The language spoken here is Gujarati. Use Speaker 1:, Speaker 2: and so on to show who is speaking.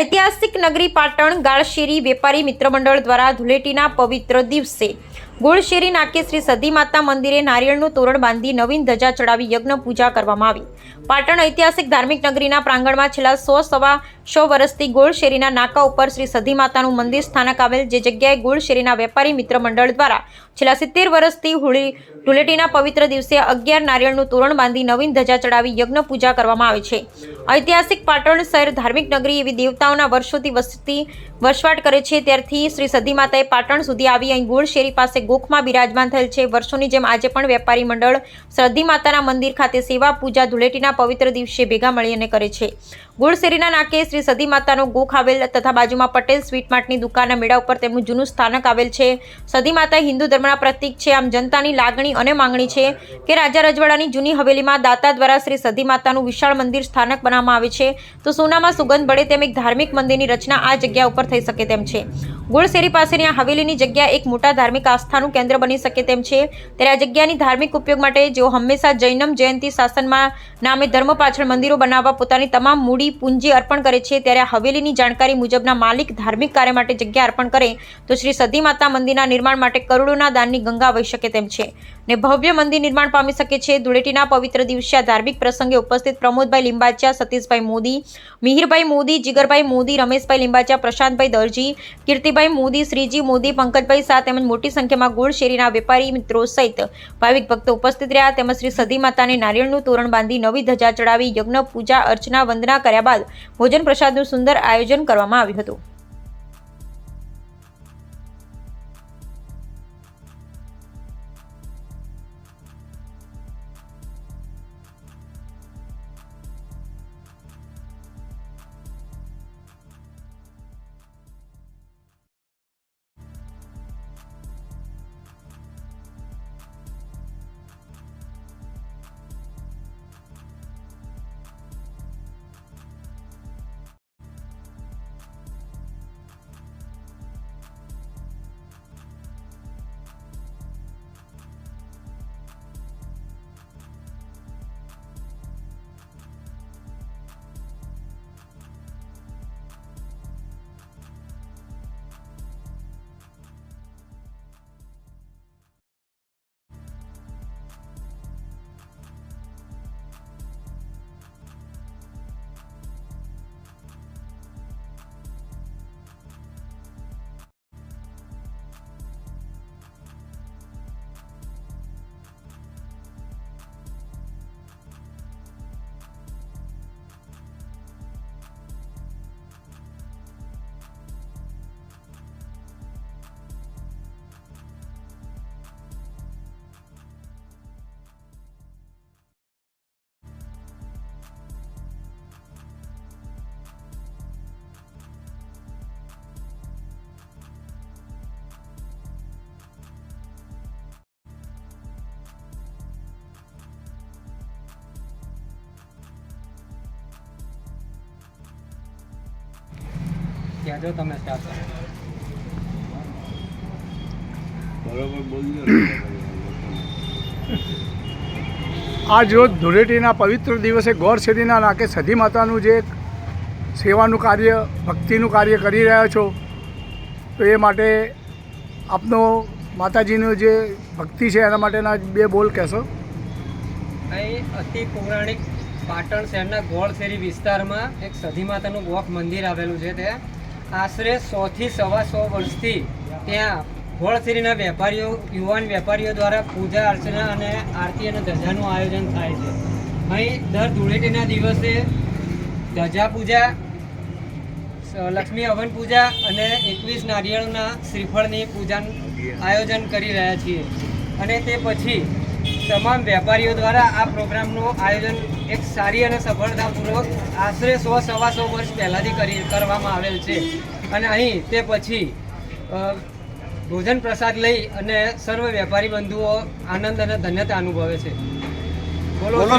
Speaker 1: ઐતિહાસિક નગરી પાટણ ગાળશેરી વેપારી મિત્ર મંડળ દ્વારા ધૂળેટીના પવિત્ર દિવસે ગુળશેરી નાકે શ્રી સદી માતા મંદિરે નારિયેળનું તોરણ બાંધી નવીન ધજા ચડાવી યજ્ઞ પૂજા કરવામાં આવી. પાટણ ઐતિહાસિક ધાર્મિક નગરીના પ્રાંગણમાં છેલ્લા સો સવા સો વર્ષથી ગોળશેરીના નાકા ઉપર શ્રી સધી માતાનું મંદિર સ્થાનક આવેલ જે જગ્યાએ ગોળશેરીના વેપારી મિત્ર મંડળ દ્વારા છેલ્લા સિત્તેર વર્ષથી હોળી ધૂળેટીના પવિત્ર દિવસે અગિયાર નારિયેળનું તોરણ બાંધી નવીન ધજા ચડાવી યજ્ઞ પૂજા કરવામાં આવે છે. ઐતિહાસિક પાટણ શહેર ધાર્મિક નગરી એવી દેવતાઓના વર્ષોથી વસતી વસવાટ કરે છે. ત્યારથી શ્રી સધી માતાએ પાટણ સુધી આવી અહીં ગોળશેરી પાસે ગોખમાં બિરાજમાન થયેલ છે. વર્ષોની જેમ આજે પણ વેપારી મંડળ શ્રદ્ધિ માતાના મંદિર ખાતે સેવા પૂજા ધૂળેટીના પવિત્ર દિવસે ભેગા મળી અને કરે છે. ગુળશેરીના નાકે શ્રી સદી માતાનો ગોખ આવેલ તથા બાજુમાં પટેલ સ્વીટ માર્ટની દુકાનના મેળા ઉપર તેમનું જૂનું સ્થાનક આવેલ છે. સદી માતા હિન્દુ ધર્મના પ્રતીક છે. આમ જનતાની લાગણી અને માંગણી છે કે રાજા રજવાડાની જૂની હવેલીમાં દાતા દ્વારા શ્રી સદી માતાનું વિશાળ મંદિર સ્થાનક બનાવવામાં આવે છે. તો સોનામાં સુગંધ બળે તેમ એક ધાર્મિક મંદિરની રચના આ જગ્યા ઉપર થઈ શકે તેમ છે. ગુળશેરી પાસેની આ હવેલીની જગ્યા એક મોટા ધાર્મિક આસ્થાનું કેન્દ્ર બની શકે તેમ છે. ત્યારે આ જગ્યાની ધાર્મિક ઉપયોગ માટે જેઓ હંમેશા જૈનમ જયંતિ શાસનમાં નામે ધર્મ પાછળ મંદિરો બનાવવા પોતાની તમામ મૂડી પૂંજી અર્પણ કરે છે, ત્યારે હવેલીની જાણકારી મુજબના માલિક ધાર્મિક કાર્ય માટે જગ્યા અર્પણ કરે, તો શ્રી સદી માતા મંદિરના નિર્માણ માટે કરોડોના દાનની ગંગા વહી શકે તેમ છે. ને ભવ્ય મંદિર નિર્માણ પામી શકે છે. ધૂળેટીના પવિત્ર દિવસે આ ધાર્મિક પ્રસંગે ઉપસ્થિત પ્રમોદભાઈ લીંબાચિયા, સતીશભાઈ મોદી, મિહિરભાઈ મોદી, જીગરભાઈ મોદી, રમેશભાઈ લિંબાચા પ્રશાંતભાઈ દરજી, કીર્તિભાઈ મોદી, શ્રીજી મોદી, પંકજભાઈ શાહ તેમજ મોટી સંખ્યામાં ગુળ શેરીના વેપારી મિત્રો સહિત ભાવિક ભક્તો ઉપસ્થિત રહ્યા. તેમજ શ્રી સદી માતાને નારિયેળનું તોરણ બાંધી નવી ધજા ચડાવી યજ્ઞ, પૂજા, અર્ચના, વંદના કર્યા બાદ ભોજન પ્રસાદનું સુંદર આયોજન કરવામાં આવ્યું હતું.
Speaker 2: ત્યાં જો તમે સ્ટાર્ટ કરો
Speaker 3: બરોબર બોલજો
Speaker 4: આજ રોજ ધૂળેટીના પવિત્ર દિવસે ગોરશેરીના નાકે સધી માતાનું જે સેવાનું કાર્ય ભક્તિનું કાર્ય કરી રહ્યા છો તો એ માટે આપનો માતાજીનું જે ભક્તિ છે એના માટેના બે બોલ કહેશો.
Speaker 2: અહીં અતિ પૌરાણિક પાટણ શહેરના ગોળ શેરી વિસ્તારમાં એક સધી માતાનું ગોખ મંદિર આવેલું છે ત્યાં. આશરે સોથી સવા સો વર્ષથી ત્યાં ગોળશેરીના વેપારીઓ, યુવાન વેપારીઓ દ્વારા પૂજા અર્ચના અને આરતી અને ધજાનું આયોજન થાય છે. અહીં દર ધૂળેટીના દિવસે ધજા પૂજા લક્ષ્મી હવન પૂજા અને એકવીસ નારિયેળના શ્રીફળની પૂજાનું આયોજન કરી રહ્યા છીએ. અને તે પછી તમામ વેપારીઓ દ્વારા આ પ્રોગ્રામનું આયોજન એક સારી અને સફળતાપૂર્વક આશરે સો સવા સો વર્ષ પહેલાંથી કરી કરવામાં આવેલ છે. અને અહીં તે પછી ભોજન પ્રસાદ લઈ અને સર્વ વેપારી બંધુઓ આનંદ અને ધન્યતા અનુભવે છે. બોલો
Speaker 3: બોલો